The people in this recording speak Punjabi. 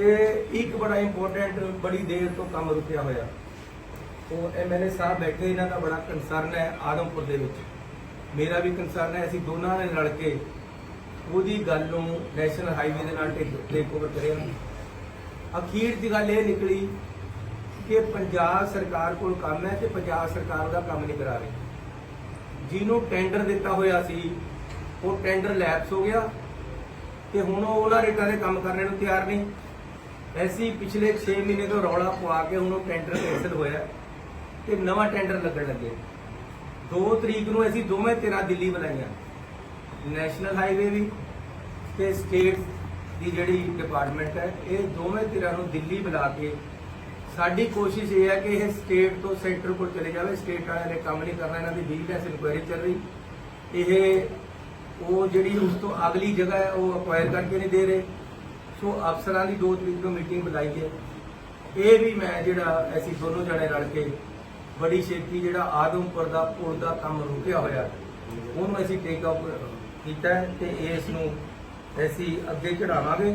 ਇੱਕ ਬੜਾ ਇੰਪੋਰਟੈਂਟ ਬੜੀ ਦੇਰ ਤੋਂ ਕੰਮ ਰੁਕਿਆ ਹੋਇਆ। ਉਹ ਐਮਐਲਏ ਸਾਹਿਬ ਬੈਠੇ, ਇਹਨਾਂ ਦਾ ਬੜਾ ਕੰਸਰਨ ਹੈ ਆਦਮਪੁਰ ਦੇ ਵਿੱਚ। ਮੇਰਾ ਵੀ ਕੰਸਰਨ ਹੈ, ਅਸੀਂ ਦੋਨਾਂ ਨੇ ਰਲ ਕੇ ਉਹਦੀ ਗੱਲ ਨੂੰ ਨੈਸ਼ਨਲ ਹਾਈਵੇ ਦੇ ਨਾਲ ਟੇਕ ਓਵਰ ਕਰਿਆ। ਅਖੀਰ ਦੀ ਗੱਲ ਇਹ ਨਿਕਲੀ ਕਿ ਪੰਜਾਬ ਸਰਕਾਰ ਕੋਲ ਕੰਮ ਹੈ ਤੇ ਪੰਜਾਬ ਸਰਕਾਰ ਉਹਦਾ ਕੰਮ ਨਹੀਂ ਕਰਾ ਰਹੀ। ਜਿਹਨੂੰ ਟੈਂਡਰ ਦਿੱਤਾ ਹੋਇਆ ਸੀ, ਉਹ ਟੈਂਡਰ ਲੈਪਸ ਹੋ ਗਿਆ ਤੇ ਹੁਣ ਉਹ ਉਹਨਾਂ ਰੇਟਾਂ ਦੇ ਕੰਮ ਕਰਨ ਨੂੰ ਤਿਆਰ ਨਹੀਂ। ਐਸੀ ਪਿਛਲੇ 6 ਮਹੀਨੇ ਤੋਂ ਰੌਲਾ ਪਵਾ ਕੇ ਹੁਣ ਉਹ ਟੈਂਡਰ ਕੈਂਸਲ ਹੋਇਆ ਤੇ ਨਵਾਂ ਟੈਂਡਰ ਲੱਗਣ ਲੱਗੇ 2 ਤਰੀਕ ਨੂੰ ਅਸੀਂ ਦੋਵੇਂ ਧਿਰਾਂ ਦਿੱਲੀ ਬੁਲਾਈਆਂ। ਨੈਸ਼ਨਲ ਹਾਈਵੇ ਵੀ ਤੇ ਸਟੇਟ ਦੀ ਜਿਹੜੀ ਡਿਪਾਰਟਮੈਂਟ ਹੈ, ਇਹ ਦੋਵੇਂ ਧਿਰਾਂ ਨੂੰ ਦਿੱਲੀ ਬੁਲਾ ਕੇ ਸਾਡੀ ਕੋਸ਼ਿਸ਼ ਇਹ ਹੈ ਕਿ ਇਹ ਸਟੇਟ ਤੋਂ ਸੈਂਟਰ ਕੋਲ ਚਲੇ ਜਾਵੇ। ਸਟੇਟ ਵਾਲਿਆਂ ਨੇ ਕੰਮ ਨਹੀਂ ਕਰਨਾ, ਇਹਨਾਂ ਦੀ ਵਿਜੀਲੈਂਸ ਇਨਕੁਆਇਰੀ ਚੱਲ ਰਹੀ। ਇਹ ਉਹ ਜਿਹੜੀ ਉਸ ਤੋਂ ਅਗਲੀ ਜਗ੍ਹਾ ਹੈ, ਉਹ ਅਕਵਾਇਰ ਕਰਕੇ ਨਹੀਂ ਦੇ ਰਹੇ। ਸੋ ਅਫਸਰਾਂ ਦੀ 2 ਤਰੀਕ ਨੂੰ ਮੀਟਿੰਗ ਬੁਲਾਈ ਹੈ। ਇਹ ਵੀ ਮੈਂ ਜਿਹੜਾ ਅਸੀਂ ਦੋਨੋਂ ਜਣੇ ਰਲ ਕੇ ਬੜੀ ਛੇਤੀ ਜਿਹੜਾ ਆਦਮਪੁਰ ਦਾ ਪੁਲ ਦਾ ਕੰਮ ਰੁਕਿਆ ਹੋਇਆ, ਉਹਨੂੰ ਅਸੀਂ ਟੇਕ ਆਊਟ ਕੀਤਾ ਹੈ ਤੇ ਇਸ ਨੂੰ ਅਸੀਂ ਅੱਗੇ ਚੜਾਵਾਂਗੇ